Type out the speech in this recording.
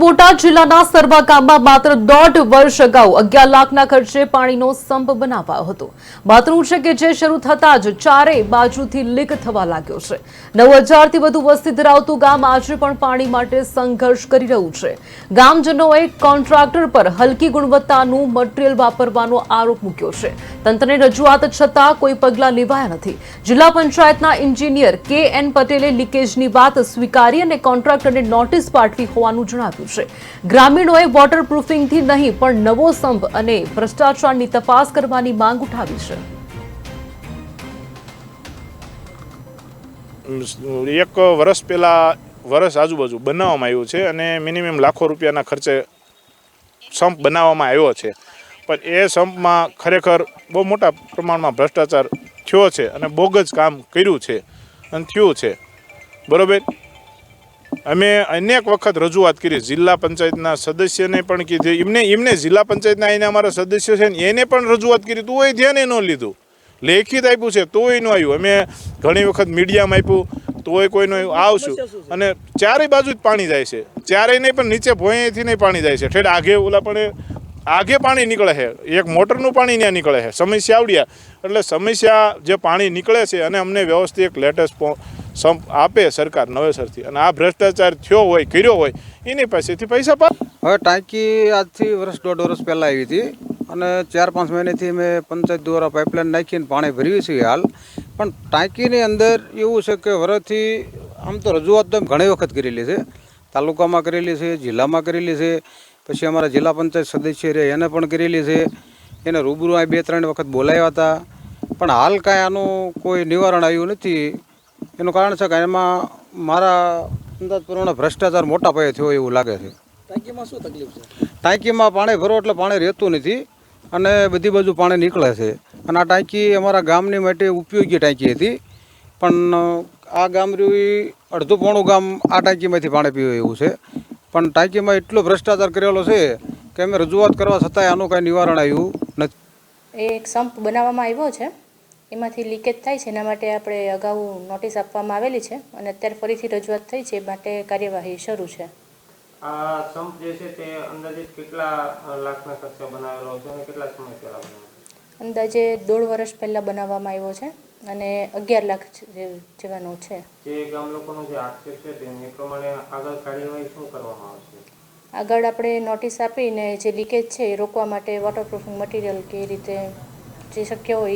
બોટાદ જિલ્લાના સરવા ગામમાં માત્ર દોઢ વર્ષ અગાઉ અગિયાર લાખના ખર્ચે પાણીનો સંપ બનાવાયો હતો. બાથરૂમ છે કે જે શરૂ થતાં જ ચારેય બાજુથી લીક થવા લાગ્યો છે. નવ હજારથી વધુ વસ્તી ધરાવતું ગામ આજે પણ પાણી માટે સંઘર્ષ કરી રહ્યું છે. ગામજનોએ કોન્ટ્રાક્ટર પર હલકી ગુણવત્તાનું મટીરિયલ વાપરવાનો આરોપ મૂક્યો છે. તંત્રને રજૂઆત છતાં કોઈ પગલાં લેવાયા નથી. જિલ્લા પંચાયતના એન્જિનિયર કે એન પટેલે લીકેજની વાત સ્વીકારી અને કોન્ટ્રાક્ટરને નોટિસ પાઠવી હોવાનું જણાવ્યું છે. ગ્રામીણોએ વોટરપ્રૂફિંગથી નહીં, પણ નવો સંપ અને ભ્રષ્ટાચારની તપાસ કરવાની માંગ ઉઠાવી છે. એક વર્ષ પહેલાં વર્ષ આજુબાજુ બનાવવામાં આવ્યું છે અને મિનિમમ લાખો રૂપિયાના ખર્ચે સંપ બનાવવામાં આવ્યો છે. પણ એ સંપમાં ખરેખર બહુ મોટા પ્રમાણમાં ભ્રષ્ટાચાર થયો છે અને બોગજ કામ કર્યું છે અને થયું છે. બરોબર? અમે અનેક વખત રજૂઆત કરી. જિલ્લા પંચાયતના સદસ્યને પણ કીધી. એમને એમને જિલ્લા પંચાયતના એને અમારા સદસ્યો છે ને એને પણ રજૂઆત કરી. તોય ધ્યાને ન લીધું. લેખિત આપ્યું છે. તોય ન આવ્યું. અમે ઘણી વખત મીડિયામાં આપ્યું. તોય કોઈનું આવશું. અને ચારેય બાજુ જ પાણી જાય છે. ચારેય નહીં પણ નીચે ભોંયથી નહીં પાણી જાય છે. ઠેઠ આગે ઓલા પણ આગે પાણી નીકળે છે. એક મોટરનું પાણી ત્યાં નીકળે છે. સમસ્યા આવડ્યા એટલે સમસ્યા જે પાણી નીકળે છે અને અમને વ્યવસ્થિત એક લેટેસ્ટ સંપ આપે સરકાર નવેસરથી. અને આ ભ્રષ્ટાચાર થયો હોય, કર્યો હોય, એની પાસેથી પૈસા પા. હવે ટાંકી આજથી વર્ષ દોઢ વર્ષ પહેલાં આવી હતી. અને ચાર પાંચ મહિનેથી મેં પંચાયત દ્વારા પાઇપલાઇન નાખીને પાણી ભર્યું છે હાલ. પણ ટાંકીની અંદર એવું છે કે વરસથી આમ તો રજૂઆત તો ઘણી વખત કરેલી છે. તાલુકામાં કરેલી છે, જિલ્લામાં કરેલી છે. પછી અમારા જિલ્લા પંચાયત સદસ્ય રહે એને પણ કરેલી છે. એને રૂબરૂ આ બે ત્રણ વખત બોલાવ્યા હતા. પણ હાલ કાંઈ આનું કોઈ નિવારણ આવ્યું નથી. એનું કારણ છે કે એમાં મારા અંદાજ પ્રમાણે ભ્રષ્ટાચાર મોટા પાયે થયો એવું લાગે છે. ટાંકીમાં શું તકલીફ છે? ટાંકીમાં પાણી ભરો એટલે પાણી રહેતું નથી અને બધી બાજુ પાણી નીકળે છે. અને આ ટાંકી અમારા ગામની માટે ઉપયોગી ટાંકી હતી. પણ આ ગામ રહ્યું અડધું પોણું ગામ આ ટાંકીમાંથી પાણી પીવે એવું છે. પણ ટાંકીમાં એટલો ભ્રષ્ટાચાર કરેલો છે કે અમે રજૂઆત કરવા છતાંય આનું કાંઈ નિવારણ આવ્યું નથી. એ એક સંપ બનાવવામાં આવ્યો છે. એમાંથી લીકેજ થાય છે એના માટે આપણે અગાઉ નોટિસ આપવામાં આવેલી છે અને અત્યારે ફરીથી રજૂઆત થઈ છે માટે કાર્યવાહી શરૂ છે. આ સંપ જે છે તે અંદાજિત કેટલા લાખના ખર્ચે બનાવેલો છે અને કેટલા સમય પહેલા બનાવેલો અંદાજે દોઢ વર્ષ પહેલાં બનાવવામાં આવ્યો છે અને અગિયાર લાખ જેવાનો છે. જે ગામ લોકોનો જે આક્ષેપ છે પ્રમાણે આગળ કાર્યવાહી શું કરવામાં આવશે? આગળ આપણે નોટિસ આપીને જે લીકેજ છે એ રોકવા માટે વોટરપ્રૂફિંગ મટીરિયલ કે રીતે જે શક્ય હોય